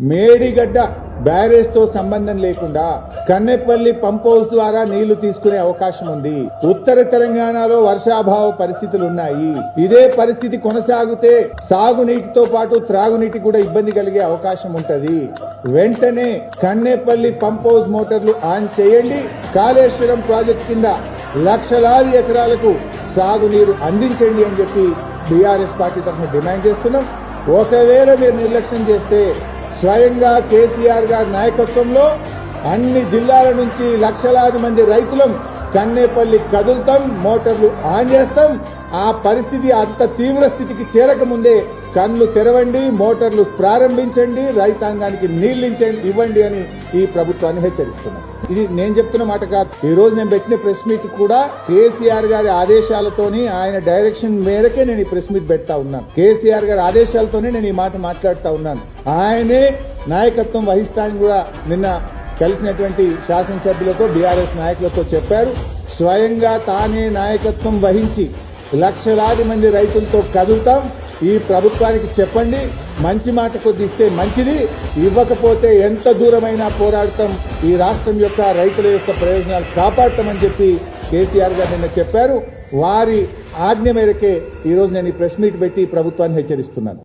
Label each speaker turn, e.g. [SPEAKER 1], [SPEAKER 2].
[SPEAKER 1] మేడిగడ్డ బ్యారేజ్తో సంబంధం లేకుండా Kannepalli pump house ద్వారా నీళ్ళు తీసుకునే అవకాశం ఉంది. ఉత్తర తెలంగాణలో వర్షాభావ పరిస్థితులు ఉన్నాయి ఇదే పరిస్థితి కొనసాగితే సాగునీటితో పాటు త్రాగునీటి కూడా ఇబ్బంది కలిగే అవకాశం ఉంటది. వెంటనే కన్నెపల్లి పంప్ హౌస్ మోటార్లు ఆన్ చేయండి. కాళేశ్వరం ప్రాజెక్ట్ కింద లక్షలాది ఎకరాలకు సాగునీరు అందించండి అని చెప్పి బీఆర్ఎస్ పార్టీ తరఫున డిమాండ్ చేస్తున్నాం. ఒకవేళ మీరు నిర్లక్ష్యం చేస్తే స్వయంగా కేసీఆర్ గారి నాయకత్వంలో అన్ని జిల్లాల నుంచి లక్షలాది మంది రైతులం కన్నేపల్లి కదులుతాం మోటార్లు ఆన్ చేస్తాం. ఆ పరిస్థితి అంత తీవ్ర స్థితికి చేరకముందే కన్ను తెరవండి మోటార్లు ప్రారంభించండి రైతాంగానికి నీళ్ళించండి ఇవ్వండి అని ఈ ప్రభుత్వాన్ని హెచ్చరిస్తున్నాం. ఇది నేను చెప్తున్న మాట కాదు. ఈ రోజు నేను పెట్టిన ప్రెస్ మీట్ కూడా కేసీఆర్ గారి ఆదేశాలతోని ఆయన డైరెక్షన్ మేరకే నేను ఈ ప్రెస్ మీట్ పెడతా ఉన్నాను. కేసీఆర్ గారి ఆదేశాలతోనే నేను ఈ మాట మాట్లాడుతా ఉన్నాను. ఆయనే నాయకత్వం వహిస్తానని కూడా నిన్న కలిసినటువంటి శాసనసభ్యులతో బీఆర్ఎస్ నాయకులతో చెప్పారు. స్వయంగా తానే నాయకత్వం వహించి లక్షలాది మంది రైతులతో కదులుతాం. ఈ ప్రభుత్వానికి చెప్పండి మంచి మాట కొద్దిస్తే మంచిది ఇవ్వకపోతే ఎంత దూరమైనా పోరాడతాం ఈ రాష్ట్రం యొక్క రైతుల యొక్క ప్రయోజనాలు కాపాడతామని చెప్పి కేసీఆర్ గారు నిన్న చెప్పారు. వారి ఆజ్ఞ మేరకే ఈరోజు నేను ఈ ప్రెస్ మీట్ పెట్టి ప్రభుత్వాన్ని హెచ్చరిస్తున్నాను.